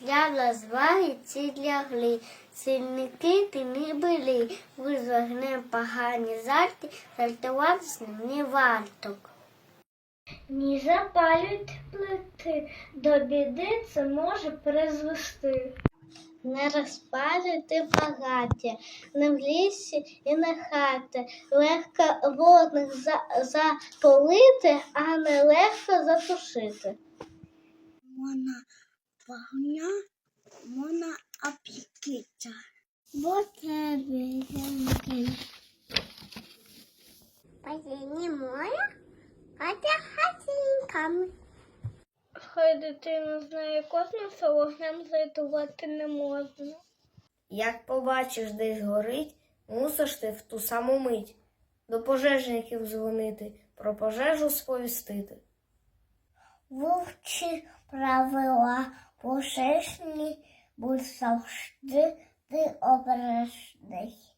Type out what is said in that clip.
Для розваги ці лягли, сильники ти не були, ви з погані жарти, жартувати з ним не варто. Не запалюйте плити, до біди це може призвести. Не розпалюйте багаття, не в лісі і на хаті. Легко водних за, запалити, а не легко затушити. Можна вогня, можна опікитися. Вот жінки. Падіння моя, хотя хатінками. Хай дитина знає космосу, вогнем зрятувати не можна. Як побачиш, десь горить, мусиш ти в ту саму мить до пожежників дзвонити, про пожежу сповістити. Вовчі правила пошешні, будь завжди ти обережний.